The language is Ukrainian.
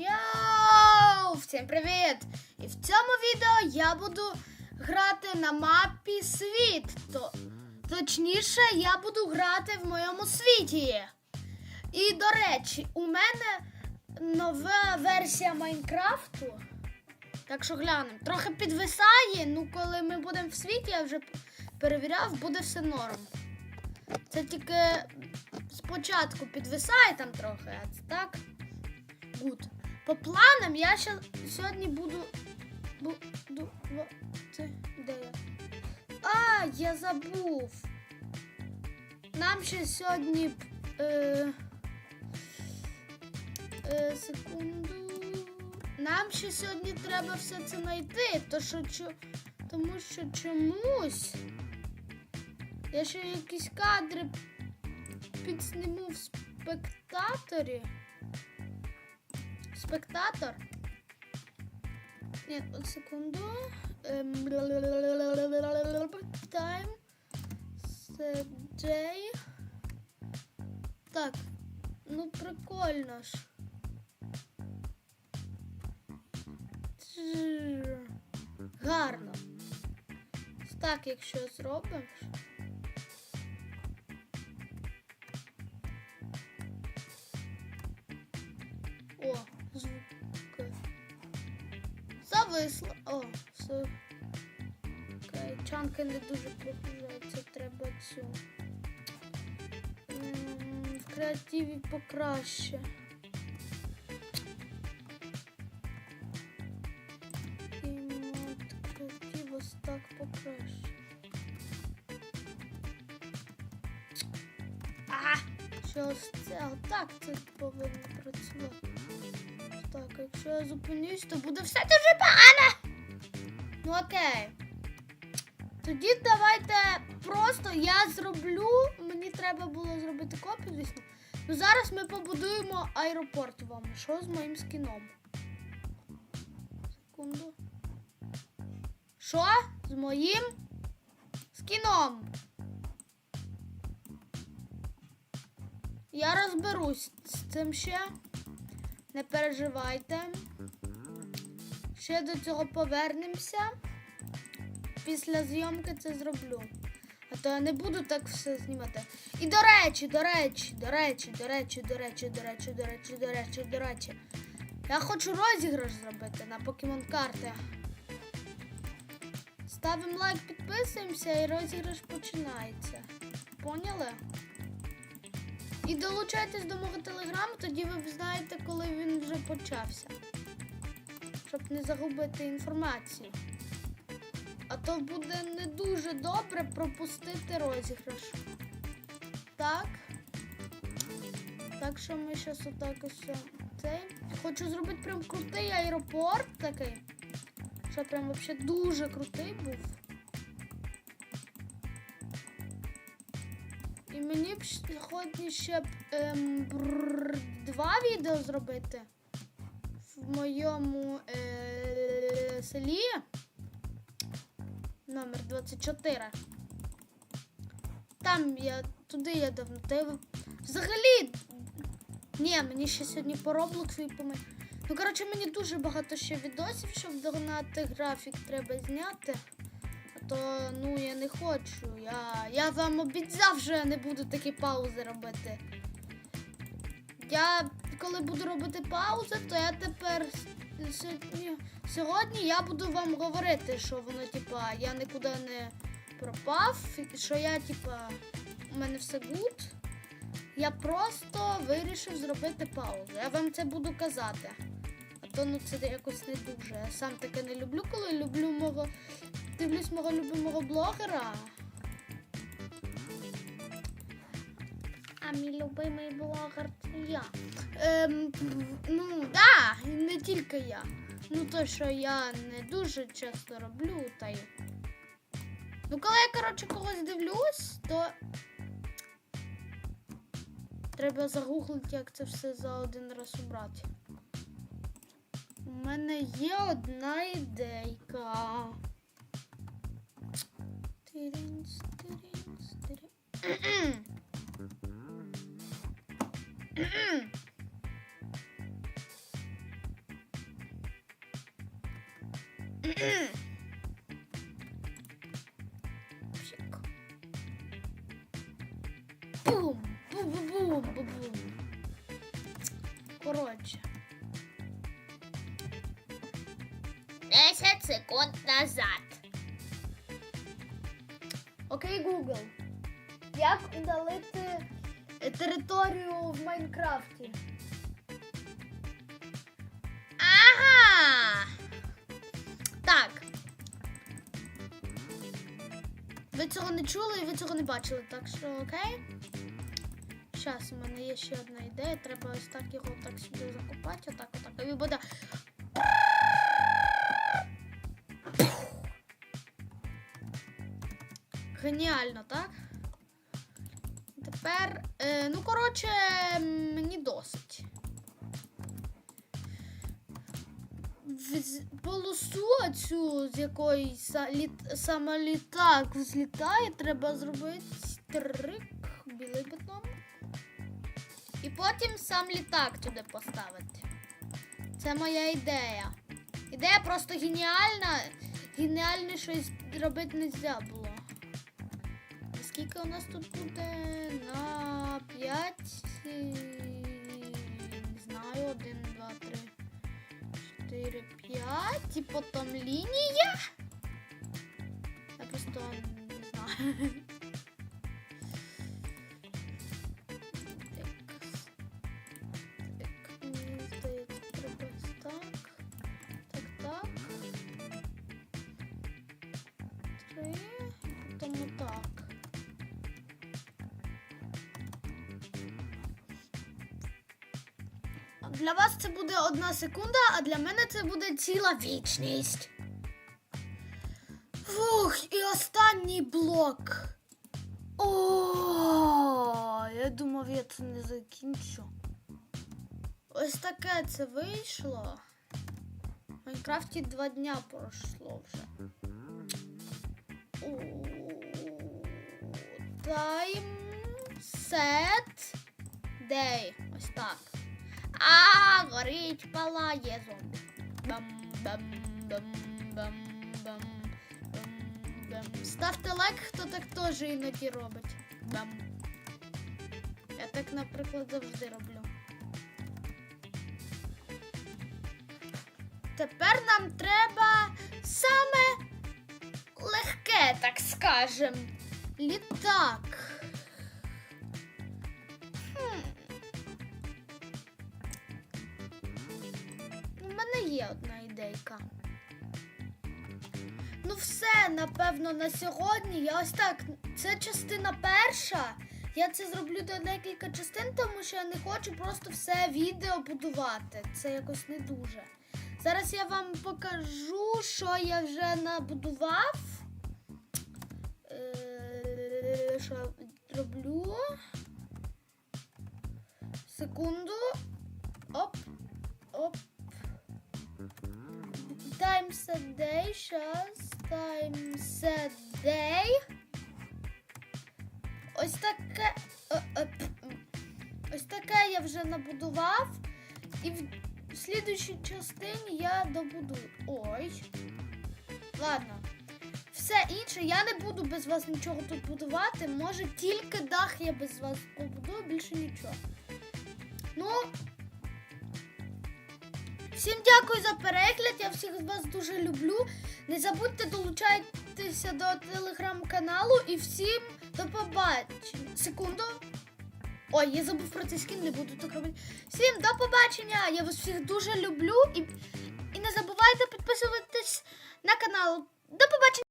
Йоу! Всім привіт! І в цьому відео я буду грати на мапі світ. То, точніше, я буду грати в моєму світі. І, до речі, у мене нова версія Майнкрафту. Так що глянемо. Трохи підвисає, ну коли ми будемо в світі, я вже перевіряв, буде все норм. Це тільки спочатку підвисає там трохи, а це так. Гуд. По планам я ще сьогодні буду. буду. Це де я? А, я забув. Нам ще сьогодні. Е, е, секунду. Нам ще сьогодні треба все це знайти. То що, тому що чомусь. Я ще якісь кадри підсніму в спектаторі. Спектатор. Ні, секунду. Ем, Time. Джей. Так. Ну, прикольно ж. Гарно. Так, якщо зробимо. Зависло. О, все. Чанки не дуже прогружаються, треба цю. В креативі покраще. І от креатив ось так покраще. А! Що це? Так це повинно працювати. Якщо я зупинюсь, то буде все дуже погано. Ну окей. Тоді давайте просто я зроблю. Мені треба було зробити копію, звісно. Ну зараз ми побудуємо аеропорт вам. Що з моїм скіном? Секунду. Що? З моїм скіном? Я розберусь з цим ще. Не переживайте. Ще до цього повернемося. Після зйомки це зроблю. А то я не буду так все знімати. І до речі, до речі, до речі, до речі, до речі, до речі, до речі, до речі, до речі. Я хочу розіграш зробити на покемон карти. Ставимо лайк, підписуємося і розіграш починається. Поняли? І долучайтесь до мого телеграму, тоді ви знаєте, коли він вже почався. Щоб не загубити інформацію. А то буде не дуже добре пропустити розіграш. Так. Так що ми зараз отак ось цей. Хочу зробити прям крутий аеропорт такий. Що прям взагалі дуже крутий був. Мені б сьогодні ще б, ем, бррр, два відео зробити в моєму е- селі. Номер 24. Там я туди я давно. Я взагалі. Ні, мені ще сьогодні по Роблоксу і Ну, коротше, мені дуже багато ще відосів, щоб догнати графік треба зняти. То ну я не хочу. Я, я вам обіцяв, що я не буду такі паузи робити. Я коли буду робити паузи, то я тепер сьогодні я буду вам говорити, що воно, типа, я нікуди не пропав, що я, типа, у мене все гуд. Я просто вирішив зробити паузу. Я вам це буду казати. А то ну це якось не дуже. Я сам таке не люблю, коли люблю мого. Дивлюсь мого любимого блогера. А мій любимий блогер це я. Ем, ну, да, не тільки я. Ну, то, що я не дуже часто роблю, та й. Ну, коли я, коротше, когось дивлюсь, то треба загуглити, як це все за один раз убрати. У мене є одна ідейка. Тиринс, тиринс, тиринс. Бум! Бум-бум-бум-бум! Коротше. 10 секунд назад. Окей, Google. Як удалити е, територію в Майнкрафті? Ага. Так. Ви цього не чули і ви цього не бачили, так що окей? Зараз у мене є ще одна ідея. Треба ось так його так сюди закопати, отак, отак. І буде. Геніально, так? Тепер, е, ну, коротше, мені досить. Полосу цю, з якої са, саме літак злітає, треба зробити трик білий бетон. І потім сам літак туди поставити. Це моя ідея. Ідея просто геніальна. Геніальне щось робити не можна було. Скільки у нас тут буде? На 5. Не знаю, 1, 2, 3, 4, 5. І потім лінія. Я просто не знаю. Для вас це буде одна секунда, а для мене це буде ціла вічність. Фух, і останній блок. О, я думав, я це не закінчу. Ось таке це вийшло. В Майнкрафті два дня пройшло вже. Тайм сет дей. Ось так. А, горить, палає зомбі. Бам, бам, бам, бам, бам, бам, бам. Ставте лайк, хто так теж іноді робить. Бам. Я так, наприклад, завжди роблю. Тепер нам треба саме легке, так скажем. Літак. Хм. Мене є одна ідейка. Ну, все, напевно, на сьогодні. Я ось так. Це частина перша. Я це зроблю до декілька частин, тому що я не хочу просто все відео будувати. Це якось не дуже. Зараз я вам покажу, що я вже набудував. Е, Що я роблю? Секунду. Оп. Оп. Time set day. Щас. Time set day. Ось таке. е, е. Ось таке я вже набудував. І в слідуючій частині я добудую. Ой. Ладно. Все інше, я не буду без вас нічого тут будувати. Може тільки дах я без вас побудую, більше нічого. Ну. Всім дякую за перегляд. Я всіх вас дуже люблю. Не забудьте долучайтеся до телеграм-каналу і всім до побачення. Секунду. Ой, я забув про цей скін, не буду так робити. Всім до побачення! Я вас всіх дуже люблю і, і не забувайте підписуватись на канал. До побачення!